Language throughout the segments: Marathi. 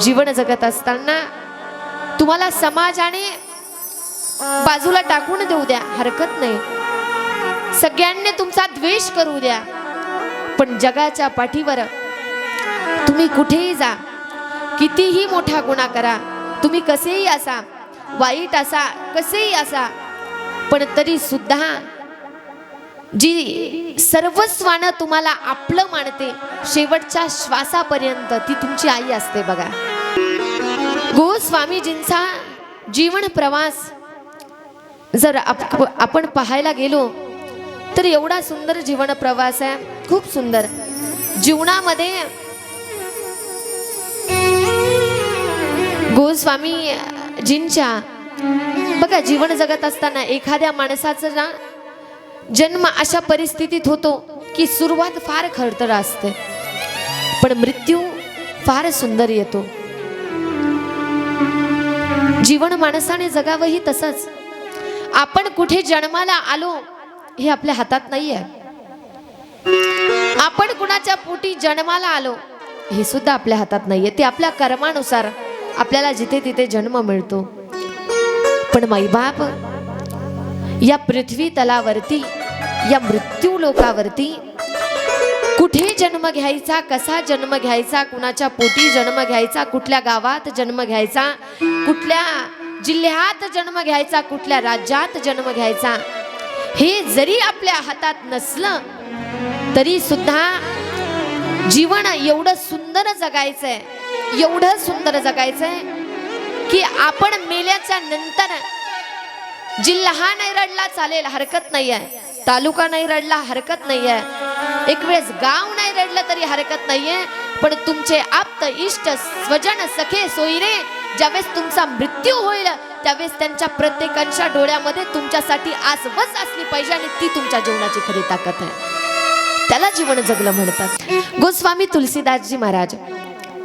जीवन जगत असताना तुम्हाला समाजाने बाजूला टाकून देऊ द्या. हरकत नाही. सगळ्यांनी तुमचा द्वेष करू द्या. पण जगाच्या पाठीवर तुम्ही कुठेही जा. कितीही मोठा गुन्हा करा. तुम्ही कसेही असा वाईट असा कसेही असा पण तरी सुद्धा जी सर्वस्वानं तुम्हाला आपलं मानते शेवटच्या श्वासापर्यंत ती तुमची आई असते बघा. गोस्वामीजींचा जीवन प्रवास जर आप- आपण पाहायला गेलो तर एवढा सुंदर जीवन प्रवास आहे खूप सुंदर. जीवनामध्ये गोस्वामीजींच्या बघा जीवन जगत असताना एखाद्या माणसाचं ना जन्म अशा परिस्थितीत होतो की सुरुवात फार खडतर असते. पण मृत्यू फार सुंदर येतो. जीवन माणसाने जगावंही तसंच. आपण कुठे जन्माला आलो हे आपल्या हातात नाही आहे आपण कुणाच्या पोटी जन्माला आलो हे सुद्धा आपल्या हातात नाहीये. ते आपल्या कर्मानुसार आपल्याला जिथे तिथे जन्म मिळतो. पण माईबाप या पृथ्वी तलावरती या मृत्यू लोकावरती कुठे जन्म घ्यायचा कसा जन्म घ्यायचा कुणाच्या पोटी जन्म घ्यायचा कुठल्या गावात जन्म घ्यायचा कुठल्या जिल्ह्यात जन्म घ्यायचा कुठल्या राज्यात जन्म घ्यायचा हे जरी आपल्या हातात नसलं तरी सुद्धा जीवन एवढं सुंदर जगायचंय एवढं सुंदर जगायचंय की आपण मेल्याच्या नंतर जिल्हा नाही रडला चालेल हरकत नाही आहे तालुका नाही रडला हरकत नाहीये. एक वेळेस गाव नाही रडलं तरी हरकत नाहीये. पण तुमचे आप्त इष्ट स्वजन सखे सोयरे ज्यावेळेस तुमचा मृत्यू होईल त्यावेळेस त्यांच्या प्रत्येकांच्या डोळ्यामध्ये तुमच्यासाठी आसवच असली पाहिजे आणि ती तुमच्या जीवनाची खरी ताकद आहे. त्याला जीवन जगलं म्हणतात. गोस्वामी तुलसीदासजी महाराज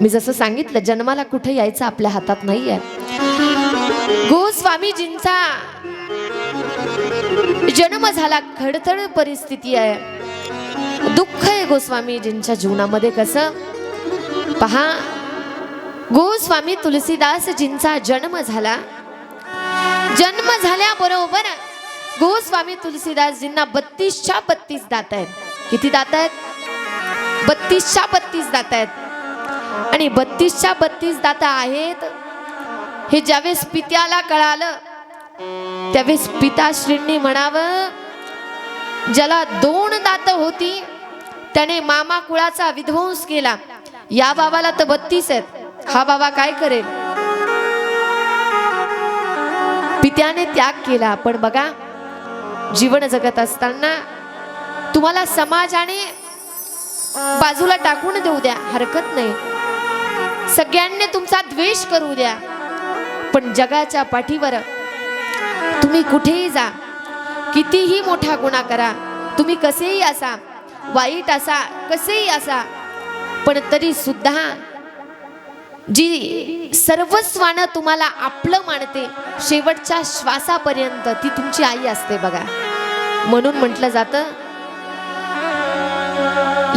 मी जसं सांगितलं जन्माला कुठे यायचं आपल्या हातात नाही आहे गोस्वामीजींचा जन्म झाला खडतळ परिस्थिती आहे. दुःख आहे गोस्वामीजींच्या जीवनामध्ये कसं? पहा गोस्वामी तुलसीदासजींचा जन्म झाला. जन्म झाल्याबरोबर गोस्वामी तुलसीदासजींना बत्तीसच्या बत्तीस दात आहेत. किती दात आहेत? बत्तीसच्या बत्तीस दात आहेत. आणि बत्तीसच्या बत्तीस दात आहेत हे ज्यावेळेस पित्याला कळालं त्यावेळेस पिताश्रींनी म्हणावं ज्याला दोन दात होती त्याने मामा कुळाचा विध्वंस केला. या बाबाला तर बत्तीस आहेत. हा बाबा काय करेल? पित्याने त्याग केला. पण बघा जीवन जगत असताना तुम्हाला समाजाने बाजूला टाकून देऊ द्या. हरकत नाही. सगळ्यांनी तुमचा द्वेष करू द्या. पण जगाच्या पाठीवर तुम्ही कुठेही जा. कितीही मोठा गुन्हा करा. तुम्ही कसेही असा वाईट असा कसेही असा पण तरी सुद्धा जी सर्वस्वानं तुम्हाला आपलं मानते शेवटच्या श्वासापर्यंत ती तुमची आई असते बघा. म्हणून म्हटलं जातं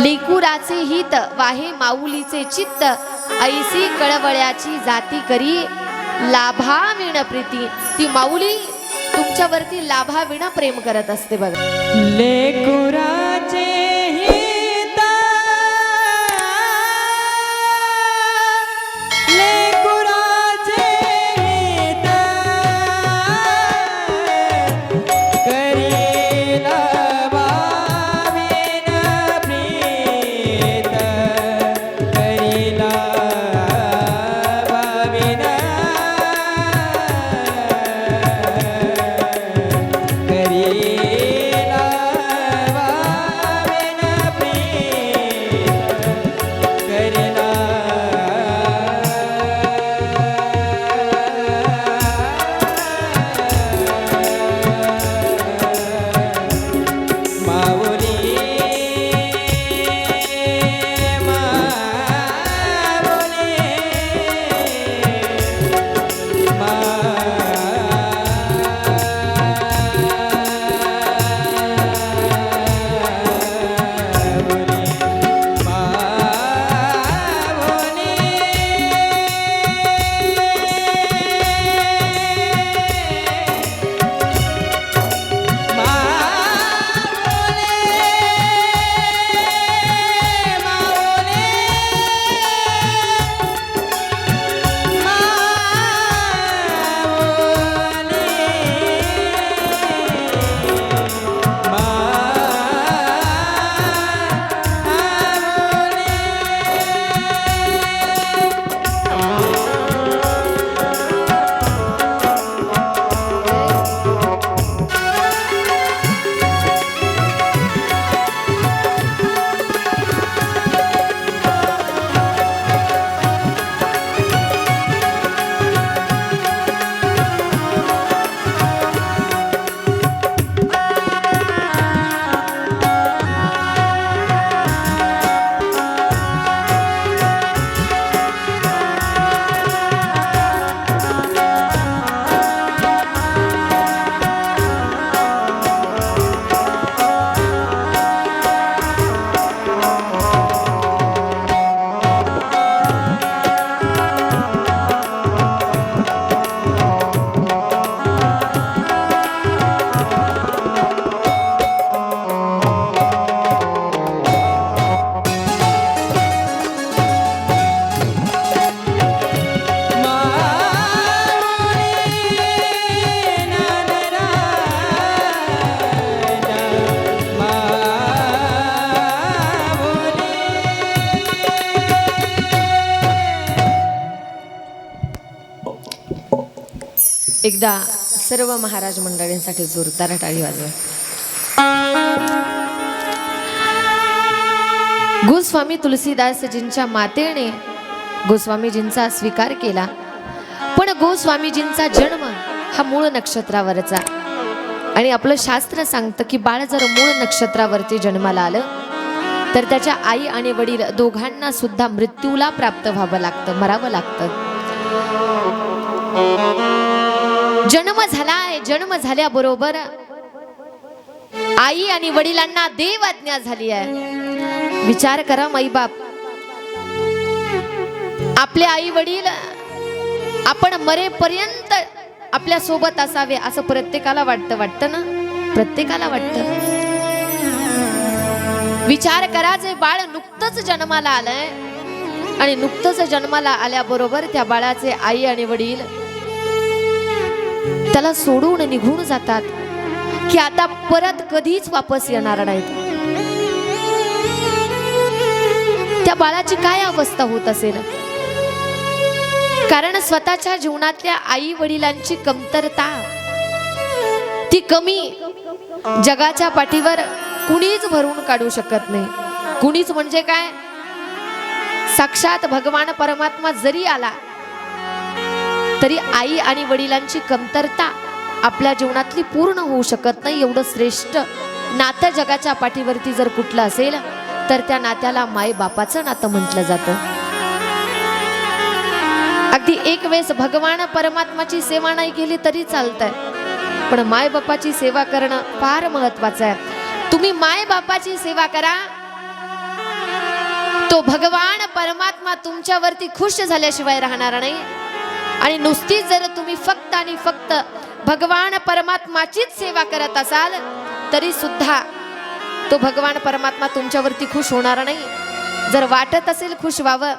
लेकुराचे हित वाहे माऊलीचे चित्त ऐसी कळवळ्याची जाती करी लाभा मिळण प्रीती. ती माऊली तुमच्यावरती लाभाविना प्रेम करत असते बघा. लेकुरा एकदा सर्व महाराज मंडळींसाठी जोरदार टाळी वाजवा. गोस्वामी तुलसीदासजींच्या मातेने गोस्वामीजींचा स्वीकार केला. पण गोस्वामीजींचा जन्म हा मूळ नक्षत्रावरचा. आणि आपलं शास्त्र सांगतं की बाळ जर मूळ नक्षत्रावरती जन्माला आलं तर त्याच्या आई आणि वडील दोघांना सुद्धा मृत्यूला प्राप्त व्हावं लागतं मरावं लागतं. जन्म झालाय जन्म झाल्याबरोबर आई आणि वडिलांना देव आज्ञा झाली आहे. विचार करा बाप आपले आई वडील आपण मरेपर्यंत आपल्यासोबत असावे असं प्रत्येकाला वाटतं वाटतं ना? प्रत्येकाला वाटतं. विचार करा जे बाळ नुकतंच जन्माला आलंय आणि नुकतंच जन्माला आल्याबरोबर त्या बाळाचे आई आणि वडील त्याला सोडून निघून जातात. की आता परत कधीच वापस येणार नाहीत. त्या बाळाची काय अवस्था होत असेल? कारण स्वतःच्या जीवनातल्या आई वडिलांची कमतरता ती कमी जगाच्या पाठीवर कुणीच भरून काढू शकत नाही. कुणीच म्हणजे काय? साक्षात भगवान परमात्मा जरी आला तरी आई आणि वडिलांची कमतरता आपल्या जीवनातली पूर्ण होऊ शकत नाही. एवढं श्रेष्ठ नातं जगाच्या पाठीवरती जर कुठलं असेल तर त्या नात्याला माय बापाचं नातं म्हटलं जातं. अगदी एक वेळेस भगवान परमात्माची सेवा नाही केली तरी चालतंय. पण माय बापाची सेवा करणं फार महत्वाचं आहे. तुम्ही माय बापाची सेवा करा. तो भगवान परमात्मा तुमच्यावरती खुश झाल्याशिवाय राहणार नाही. आणि नुसतीच जर तुम्ही फक्त आणि फक्त भगवान परमात्माचीच सेवा करत असाल तरी सुद्धा तो भगवान परमात्मा तुमच्यावरती खुश होणार नाही. जर वाटत असेल खुश व्हावं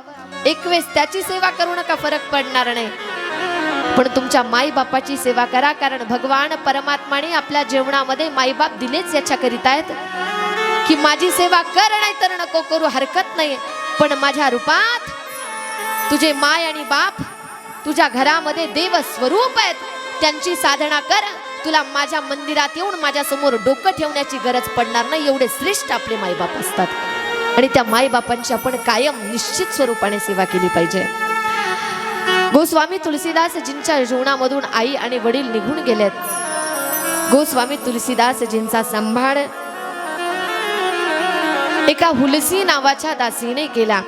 एक वेळेस त्याची सेवा करू नका फरक पडणार नाही. पण तुमच्या माईबापाची सेवा करा कारण भगवान परमात्माने आपल्या जेवणामध्ये माईबाप दिलेच याच्याकरिता आहेत. की माझी सेवा कर नाही तर नको करू हरकत नाही. पण माझ्या रूपात तुझे माय आणि बाप तुझ्या घरामध्ये देव स्वरूप आहेत. त्यांची साधना कर. तुला माझ्या मंदिरात येऊन माझ्यासमोर डोकं ठेवण्याची गरज पडणार नाही एवढे श्रेष्ठ आपले माईबाप असतात. आणि त्या माईबापांची आपण कायम निश्चित स्वरूपाने सेवा केली पाहिजे. गोस्वामी तुलसीदासजींच्या जीवनामधून आई आणि वडील निघून गेलेत. गोस्वामी तुलसीदासजींचा सांभाळ एका हुलसी नावाच्या दासीने केला.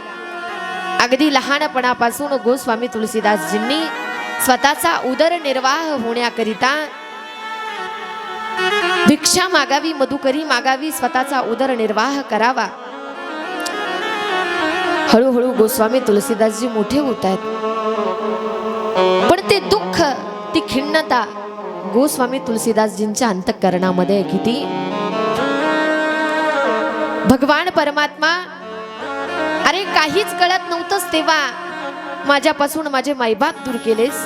अगदी लहानपणापासून गोस्वामी तुलसीदासजींनी स्वतःचा उदरनिर्वाह होण्याकरिता भिक्षा मागावी मधुकरी मागावी स्वतःचा उदरनिर्वाह करावा. हळूहळू गोस्वामी तुलसीदासजी मोठे होत आहेत. पण ते दुःख ती खिन्नता गोस्वामी तुलसीदासजींच्या अंतकरणामध्ये किती? भगवान परमात्मा अरे काहीच कळत नव्हतंच तेव्हा. माझ्यापासून माझे मायबाप दूर केलेस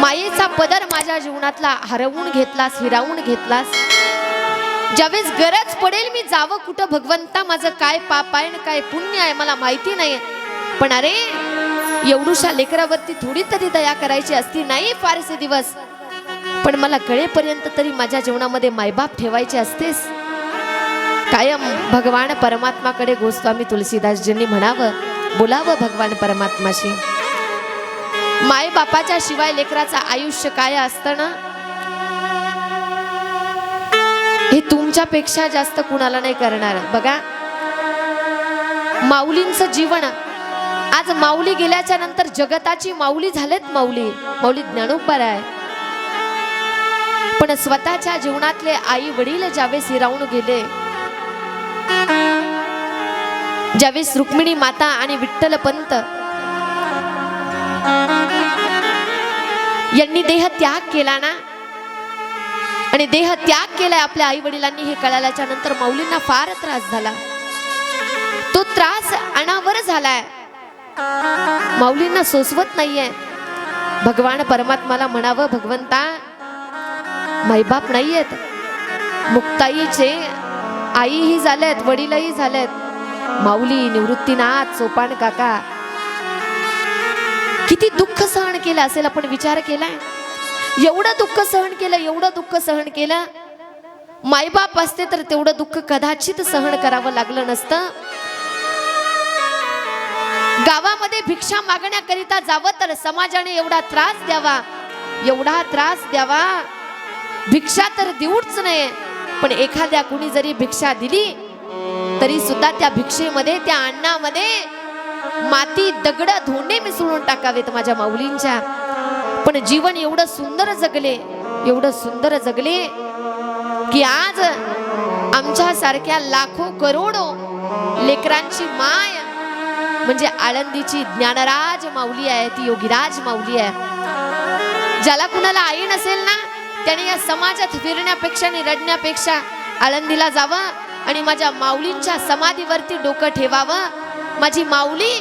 मायेचा पदर माझ्या जीवनातला हरवून घेतलास हिरावून घेतलास. ज्यावेळेस गरज पडेल मी जावं कुठं भगवंता माझं काय पाप आहे काय पुण्य आहे मला माहिती नाही. पण अरे एवढूशा लेकरावरती थोडी तरी दया करायची असती नाही फारसे दिवस. पण मला कळेपर्यंत तरी माझ्या जीवनामध्ये मायबाप ठेवायचे असतेस. कायम भगवान परमात्माकडे गोस्वामी तुलसीदासजींनी म्हणावं बोलावं भगवान परमात्माशी. माय बापाच्या शिवाय लेकराचं आयुष्य काय असतं ना? हे तुमच्यापेक्षा जास्त कुणाला नाही करणार. बघा माऊलींचं जीवन आज माऊली गेल्याच्यानंतर जगताची माऊली झालेत माऊली. माऊली ज्ञानोपर आहे. पण स्वतःच्या जीवनातले आई वडील ज्यावेळेस हिरावून गेले ज्यावेळेस रुक्मिणी माता आणि विठ्ठल पंत यांनी देह त्याग केला ना? आणि देह त्याग केलाय आपल्या आई वडिलांनी हे कळाल्याच्या नंतर माऊलींना फार त्रास झाला. तो त्रास अनावर झालाय. माऊलींना सोसवत नाहीये. भगवान परमात्माला म्हणावं भगवंता मैबाप नाहीयेत. मुक्ताईचे आईही झाल्यात वडीलही झाल्यात. माऊली निवृत्तीनाथ सोपान काका. किती दुःख सहन केलं असेल आपण विचार केलाय? एवढं दुःख सहन केलं एवढं दुःख सहन केलं. मायबाप असते तर तेवढं दुःख कदाचित सहन करावं लागलं नसतं. गावामध्ये भिक्षा मागण्याकरिता जावं तर समाजाने एवढा त्रास द्यावा. एवढा त्रास द्यावा. भिक्षा तर देऊच नये. पण एखाद्या कुणी जरी भिक्षा दिली तरी सुद्धा त्या भिक्षेमध्ये त्या अन्नामध्ये माती दगड धोंडे मिसळून टाकावेत माझ्या माऊलींच्या. पण जीवन एवढं सुंदर जगले एवढं सुंदर जगले की आज आमच्या सारख्या लाखो करोडो लेकरांची माय म्हणजे आळंदीची ज्ञानराज माऊली आहे ती योगीराज माऊली आहे. ज्याला कुणाला आई नसेल ना त्याने या समाजात फिरण्यापेक्षा आणि रडण्यापेक्षा आळंदीला जावं आणि माझ्या माऊलींच्या समाधीवरती डोकं ठेवावं. माझी माऊली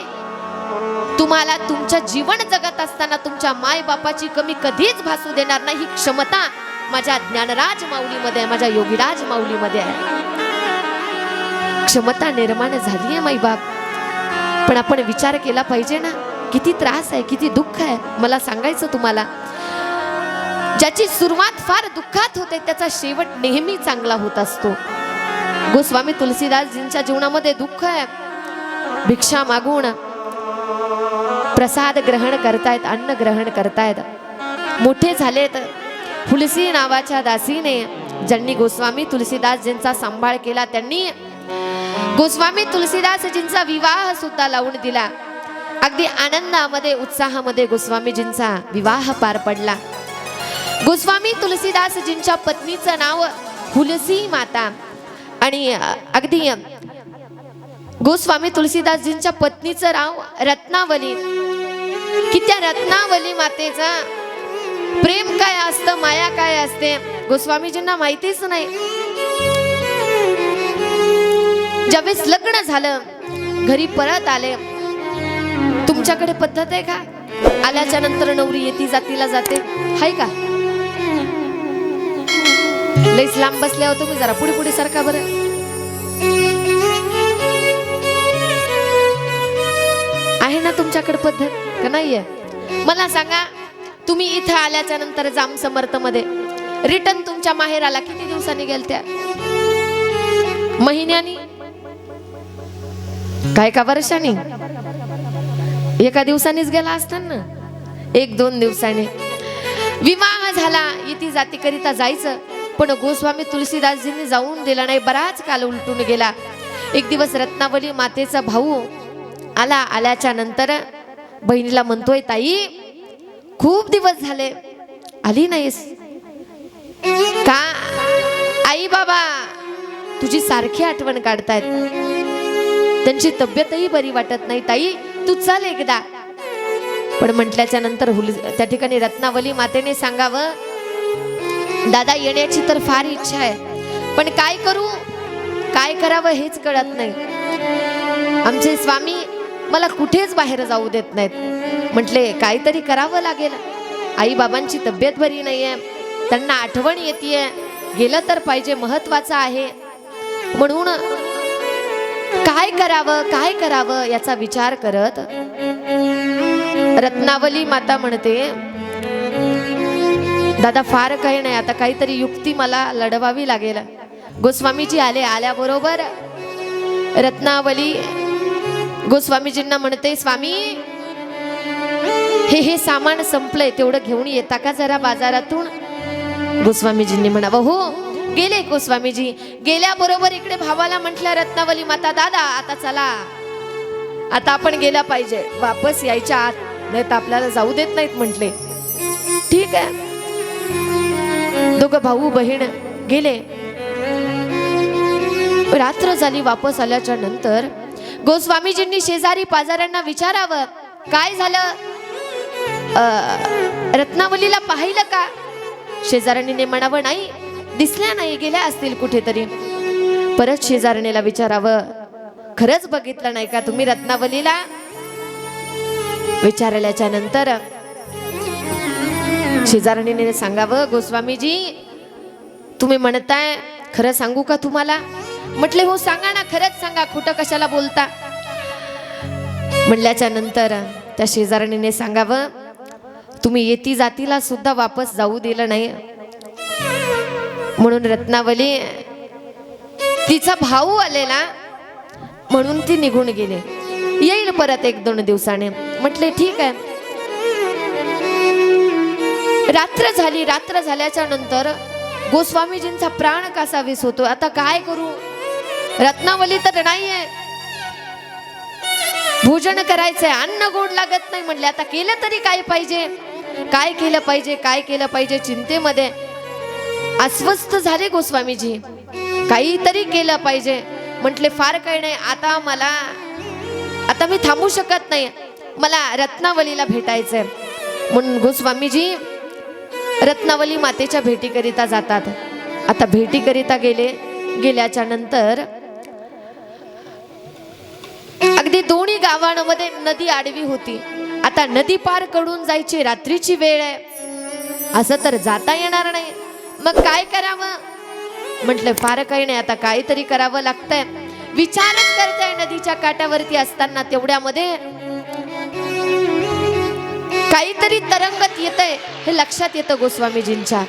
तुम्हाला तुमचं जीवन जगत असताना तुमच्या माय बापाची कमी कधीच भासू देणार नाही. ही क्षमता माझ्या ज्ञानराज माऊलीमध्ये आहे माझ्या योगीराज माऊलीमध्ये आहे. क्षमता निर्माण झाली आहे माई बाप पण आपण विचार केला पाहिजे ना किती त्रास आहे किती दुःख आहे. मला सांगायचं तुम्हाला ज्याची सुरुवात फार दुःखात होते त्याचा शेवट नेहमी चांगला होत असतो. गोस्वामी तुलसीदासजींच्या जीवनामध्ये दुःख आहे. भिक्षा मागून प्रसाद ग्रहण करतायत अन्न ग्रहण करतायत. मोठे झालेत फुलसी नावाच्या दासीने ज्यांनी गोस्वामी तुलसीदासजींचा सांभाळ केला त्यांनी गोस्वामी तुलसीदासजींचा विवाह सुद्धा लावून दिला. अगदी आनंदामध्ये उत्साहामध्ये गोस्वामीजींचा विवाह पार पडला. गोस्वामी तुलसीदासजींच्या पत्नीचं नाव हुलसी माता. आणि अगदी गोस्वामी तुलसीदासजींच्या पत्नीचं नाव रत्नावली. की त्या रत्नावली मातेचा प्रेम काय असतं माया काय असते गोस्वामीजींना माहितीच नाही. ज्यावेळेस लग्न झालं घरी परत आले. तुमच्याकडे पद्धत आहे का? आल्याच्यानंतर नवरी येती जातीला जाते. हाय का? लईच लांब बसल्यावर तुम्ही जरा पुढे पुढे सारखा बरं. आहे ना तुमच्याकडे पद्धत? का नाहीये? मला सांगा तुम्ही इथं आल्याच्यानंतर जाम समर्थमध्ये रिटर्न तुमच्या माहेराला किती दिवसांनी गेलत्या? महिन्यानी? काय का वर्षाने? एका दिवसानीच गेला असताना एक दोन दिवसाने. विवाह झाला इथे जातीकरिता जायचं. पण गोस्वामी तुलसीदासजींनी जाऊन दिला नाही बराच काल उलटून गेला. एक दिवस रत्नावली मातेचा भाऊ आला आल्याच्यानंतर बहिणीला म्हणतोय ताई खूप दिवस झाले आली नाहीस. का? आई बाबा तुझी सारखी आठवण काढतायत. त्यांची तब्येतही बरी वाटत नाही ताई तू चाल एकदा. पण म्हटल्याच्या नंतर हुल त्या ठिकाणी रत्नावली मातेने सांगावं दादा येण्याची तर फार इच्छा आहे. पण काय करू? काय करावं हेच कळत नाही. आमचे स्वामी मला कुठेच बाहेर जाऊ देत नाहीत. म्हटले काहीतरी करावं लागेल. आई बाबांची तब्येत बरी आहे त्यांना आठवण येते गेलं तर पाहिजे महत्वाचं आहे. म्हणून काय करावं काय करावं याचा विचार करत रत्नावली माता म्हणते दादा फार काही नाही. आता काहीतरी युक्ती मला लढवावी लागेल. गोस्वामीजी आले. आल्याबरोबर रत्नावली गोस्वामीजींना म्हणते स्वामी हे हे सामान संपलंय. तेवढं घेऊन येता का जरा बाजारातून? गोस्वामीजींनी म्हणावं हो गेले गोस्वामीजी. गेल्याबरोबर इकडे भावाला म्हटल्या रत्नावली माता दादा आता चला. आता आपण गेला पाहिजे. वापस यायच्या आत. नाही तर आपल्याला जाऊ देत नाहीत म्हटले. ठीक आहे. दोघं भाऊ बहीण गेले. रात्र झाली वापस आल्याच्यानंतर गोस्वामीजींनी शेजारी पाजाऱ्यांना विचारावं काय झालं? रत्नावलीला पाहिलं का? शेजारणीने म्हणावं नाही दिसल्या नाही गेल्या असतील कुठेतरी. परत शेजारणीला विचारावं खरंच बघितलं नाही का तुम्ही रत्नावलीला? विचारल्याच्या नंतर शेजारणीने सांगावं गोस्वामीजी तुम्ही म्हणताय खरं सांगू का तुम्हाला? म्हटले हो सांगा ना खरंच सांगा खोटं कशाला बोलता? म्हणल्याच्या नंतर त्या शेजारणीने सांगावं तुम्ही येती जातीला सुद्धा वापस जाऊ दिलं नाही. म्हणून रत्नावली तिचा भाऊ आलेला. म्हणून ती निघून गेली. येईल परत एक दोन दिवसाने. म्हटले ठीक आहे. रात्र झाली रात्र झाल्याच्यानंतर गोस्वामीजींचा प्राण कासावीस होतो. आता काय करू? रत्नावली तर नाहीये. भोजन करायचंय अन्न गोड लागत नाही म्हणले. आता केलं तरी काय पाहिजे? काय केलं पाहिजे? काय केलं पाहिजे चिंतेमध्ये? अस्वस्थ झाले गोस्वामीजी. काहीतरी केलं पाहिजे. म्हटले फार काही नाही. आता मला आता मी थांबू शकत नाही. मला रत्नावलीला भेटायचंय. म्हणून गोस्वामीजी रत्नावली मातेच्या भेटीकरिता जातात. आता भेटीकरिता गेले गेल्याच्यानंतर अगदी दोन्ही गावांमध्ये नदी आडवी होती. आता नदी पारकडून जायची रात्रीची वेळ आहे. असं तर जाता येणार नाही. मग काय करावं? म्हटलं फार काही नाही. आता काहीतरी करावं लागतंय. विचारच करताय नदीच्या काठावरती असताना तेवढ्यामध्ये काहीतरी तरंगत येतंय हे लक्षात येतं गोस्वामीजींच्या.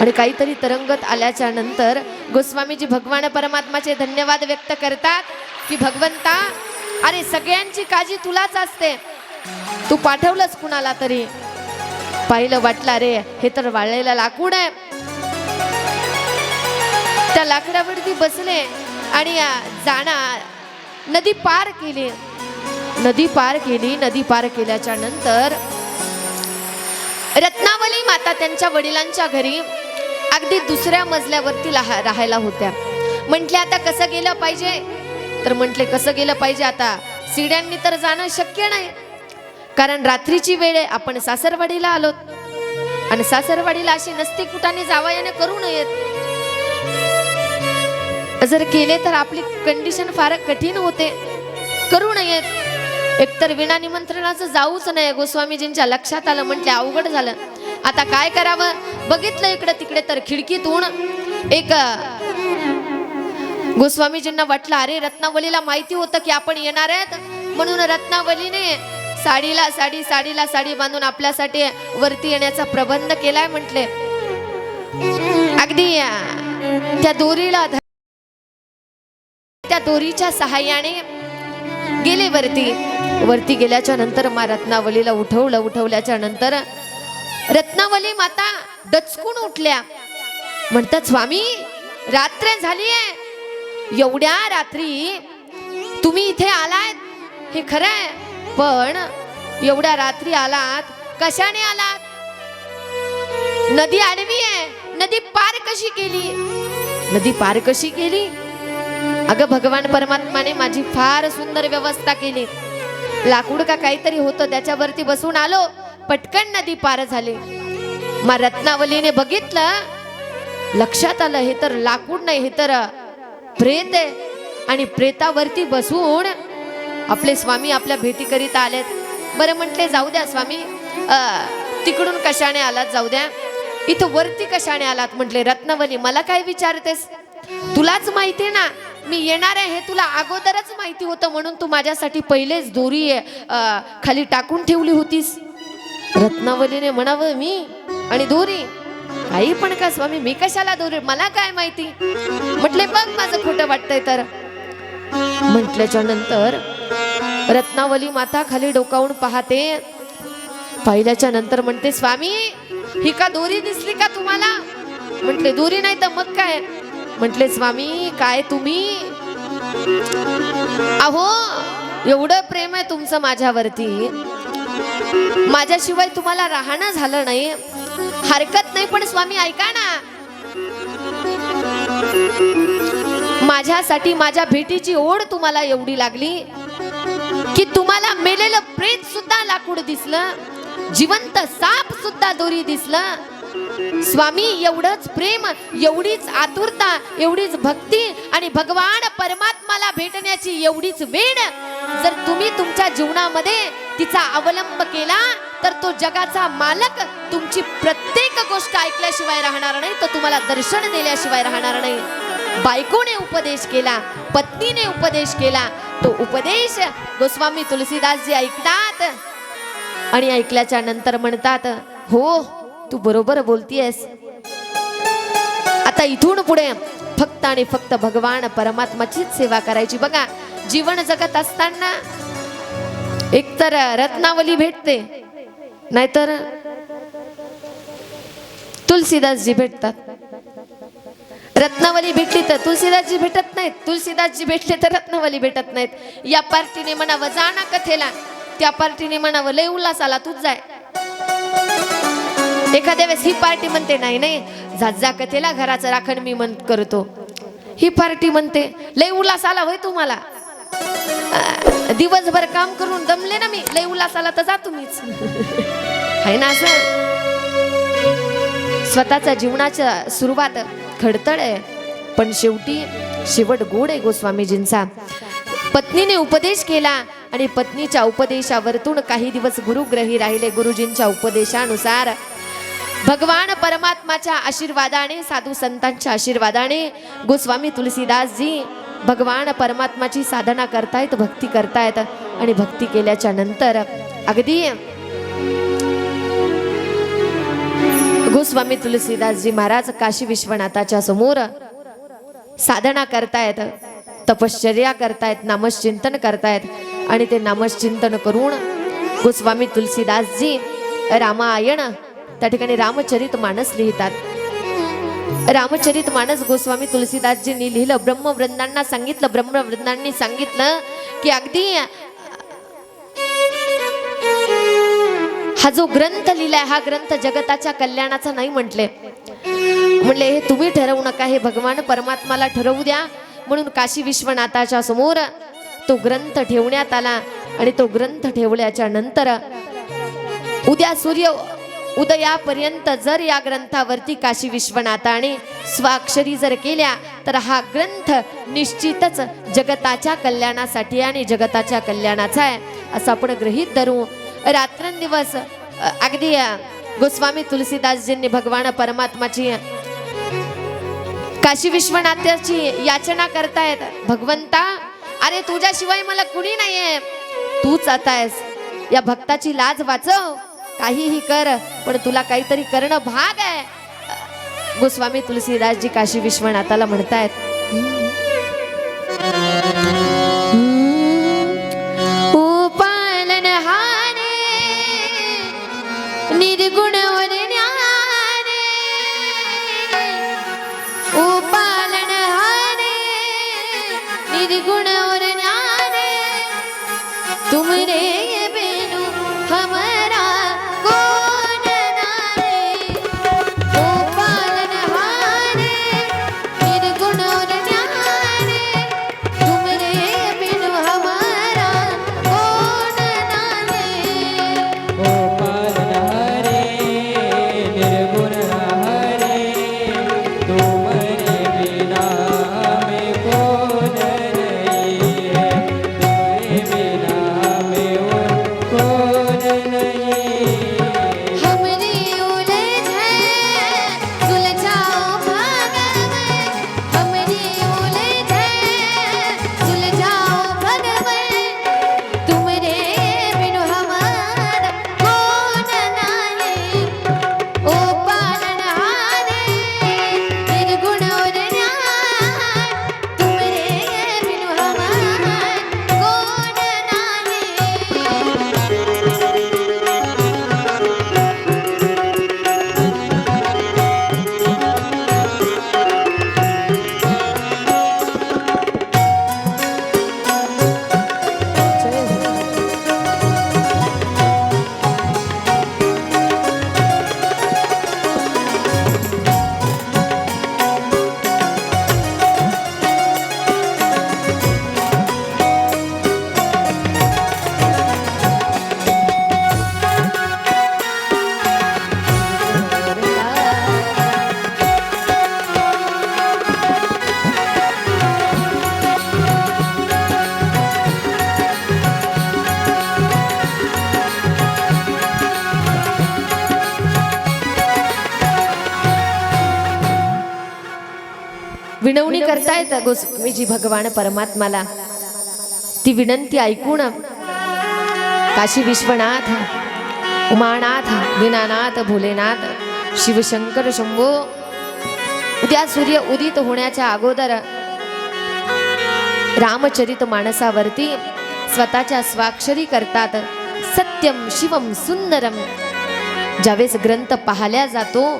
आणि काहीतरी तरंगत आल्याच्यानंतर गोस्वामीजी भगवान परमात्माचे धन्यवाद व्यक्त करतात की भगवंता अरे सगळ्यांची काळजी तुलाच असते. तू पाठवलंस कुणाला तरी? पाहिलं वाटलं अरे हे तर वाळलेलं लाकूड आहे. त्या लाकडावरती बसले आणि जाणा नदी पार केली. नदी पार केली नदी पार केल्याच्यानंतर रत्नावली माता त्यांच्या वडिलांच्या घरी अगदी दुसऱ्या मजल्यावरती राहा- राहायला होत्या. म्हटले आता कसं गेलं पाहिजे? तर म्हटले कसं गेलं पाहिजे आता? सिड्यांनी तर जाणं शक्य नाही. कारण रात्रीची वेळ आहे आपण सासरवाडीला आलो आणि सासरवाडीला अशी नसती कुठाने जावयाने करू नयेत. जर केले तर आपली कंडिशन फार कठीण होते. करू नयेत. एकतर विना निमंत्रणाचं जाऊच नाही गोस्वामीजींच्या लक्षात आलं म्हटले अवघड झालं. आता काय करावं? बघितलं इकडे तिकडे तर खिडकीतून एक गोस्वामीजींना वाटलं अरे रत्नावलीला माहिती होतं की आपण येणार आहेत. म्हणून रत्नावलीने साडीला साडी साडीला साडी बांधून आपल्यासाठी वरती येण्याचा प्रबंध केलाय म्हटले. अगदी त्या दोरीला ध- त्या दोरीच्या सहाय्याने गेले वरती. वरती गेल्याच्यानंतर मा रत्नावलीला उठवलं. उठवल्याच्या नंतर रत्नावली माता डचकून उठल्या. म्हणतात स्वामी रात्र झालीये एवढ्या रात्री तुम्ही इथे आलात. हे खरं आहे. पण एवढ्या रात्री आलात. कशाने आलात? नदी आडवी आहे. नदी पार कशी केली? नदी पार कशी केली? अगं भगवान परमात्माने माझी फार सुंदर व्यवस्था केली. लाकूड का काहीतरी होतं त्याच्यावरती बसून आलो पटकन नदी पार झाली. मग रत्नावलीने बघितलं लक्षात आलं हे तर लाकूड नाही हे तर प्रेत आहे. आणि प्रेतावरती बसून आपले स्वामी आपल्या भेटीकरिता आलेत. बरं म्हटले जाऊ द्या स्वामी. तिकडून कशाने आलात जाऊ द्या. इथं वरती कशाने आलात म्हटले रत्नावली मला काय विचारतेस? तुलाच माहिती आहे ना. मी येणार आहे हे तुला अगोदरच माहिती होतं म्हणून तू माझ्यासाठी पहिलेच दोरी खाली टाकून ठेवली होतीस. रत्नावलीने म्हणावं मी आणि दोरी. काही पण का स्वामी मी कशाला दोरी? मला काय माहिती? म्हटले बघ माझं खोटं वाटतंय तर. म्हटल्याच्या नंतर रत्नावली माता खाली डोकावून पाहते. पाहिल्याच्या नंतर म्हणते स्वामी ही का दोरी दिसली का तुम्हाला? म्हटले दोरी नाही तर मग काय? म्हटले स्वामी काय तुम्ही? अहो एवढं प्रेम आहे तुमचं माझ्यावरती. माझ्याशिवाय तुम्हाला राहणं झालं नाही. हरकत नाही पण स्वामी ऐका ना. माझ्यासाठी माझ्या भेटीची ओढ तुम्हाला एवढी लागली की तुम्हाला मेलेलं प्रेत सुद्धा लाकूड दिसलं. जिवंत साप सुद्धा दोरी दिसलं. स्वामी एवढंच प्रेम एवढीच आतुरता एवढीच भक्ती आणि भगवान परमात्माला भेटण्याची एवढीच वेळ. जर तुम्ही तुमच्या जीवनामध्ये तिचा अवलंब केला तर तो जगाचा मालक तुमची प्रत्येक गोष्ट ऐकल्याशिवाय राहणार नाही तो तुम्हाला दर्शन दिल्याशिवाय राहणार नाही. बायकोने उपदेश केला पत्नीने उपदेश केला तो उपदेश गोस्वामी तुलसीदासजी ऐकतात आणि ऐकल्याच्या नंतर म्हणतात हो तू बरोबर बोलतीयस. आता इथून पुढे फक्त आणि फक्त भगवान परमात्माचीच सेवा करायची. बघा जीवन जगत असताना एकतर रत्नावली भेटते नाहीतर तुलसीदासजी भेटतात. रत्नावली भेटली तर तुलसीदासजी भेटत नाहीत. तुलसीदासजी भेटले तर रत्नावली भेटत नाहीत. या पार्टीने म्हणावं जा ना कथेला. त्या पार्टीने म्हणावं लय उल्हास आला तूच जाय. एखाद्या वेळेस ही पार्टी म्हणते नाही नाही झाजा कथेला घराचं राखण मी म्हण करतो. ही पार्टी म्हणते लय उल्हास आला होय तुम्हाला. दिवसभर काम करून दमले ना मी लय उल्हास आला तर जा तुम्हीच. आहे ना असं? स्वतःच्या जीवनाच्या सुरुवात खडतळ आहे. पण शेवटी शेवट गोड आहे गोस्वामीजींचा. पत्नीने उपदेश केला आणि पत्नीच्या उपदेशावरतून काही दिवस गुरुग्रही राहिले गुरुजींच्या उपदेशानुसार भगवान परमात्माच्या आशीर्वादाने साधू संतांच्या आशीर्वादाने गोस्वामी तुलसीदासजी भगवान परमात्माची साधना करतायत भक्ती करतायत आणि भक्ती केल्याच्यानंतर अगदी गोस्वामी तुलसीदासजी महाराज काशी विश्वनाथाच्या समोर साधना करतायत तपश्चर्या करतायत नामश्चिंतन करतायत आणि ते नामश्चिंतन करून गोस्वामी तुलसीदासजी रामायण त्या ठिकाणी रामचरित मानस लिहितात. रामचरित मानस गोस्वामी तुलसीदासजींनी लिहिलं ब्रह्मवृंदांना सांगितलं ब्रह्मवृंदांनी सांगितलं की अगदी हा जो ग्रंथ लिहिलाय हा ग्रंथ जगताच्या कल्याणाचा नाही म्हटले. म्हणले हे तुम्ही ठरवू नका हे भगवान परमात्माला ठरवू द्या. म्हणून काशी विश्वनाथाच्या समोर तो ग्रंथ ठेवण्यात आला आणि तो ग्रंथ ठेवल्याच्या नंतर उद्या सूर्य उदयापर्यंत जर या ग्रंथावरती काशी विश्वनाथाने स्वाक्षरी जर केल्या तर हा ग्रंथ निश्चितच जगताच्या कल्याणासाठी आणि जगताच्या कल्याणाचा आहे असं आपण गृहीत धरू. रात्रंदिवस अगदी गोस्वामी तुलसीदासजींनी भगवान परमात्माची काशी विश्वनाथाची याचना करतायत. भगवंता अरे तुझ्याशिवाय मला कुणी नाहीये. तूच आता आहेस. या भक्ताची लाज वाचव. काहीही कर पण तुला काहीतरी करणं भाग आहे. गोस्वामी तुलसीदासजी काशी विश्वनाथाला म्हणतायत निर्गुण विनवणी करतायत गोस्वामीजी भगवान परमात्माला. ती विनंती ऐकून काशी विश्वनाथ उमानाथ दीनानाथ भोलेनाथ शिवशंकर शंभो उद्या सूर्य उदित होण्याच्या अगोदर रामचरित माणसावरती स्वतःच्या स्वाक्षरी करतात. सत्यम शिवम सुंदरम. ज्यावेळेस ग्रंथ पाहिल्या जातो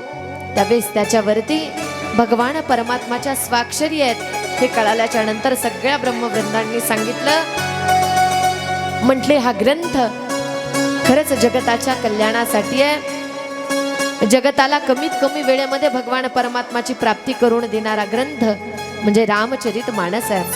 त्यावेळेस त्याच्यावरती भगवान परमात्माच्या स्वाक्षरी आहेत. हे कळाल्याच्या नंतर सगळ्या ब्रह्मवृंदांनी सांगितलं. म्हटले हा ग्रंथ खरंच जगताच्या कल्याणासाठी आहे. जगताला कमीत कमी वेळेमध्ये भगवान परमात्माची प्राप्ती करून देणारा ग्रंथ म्हणजे रामचरित मानस आहे.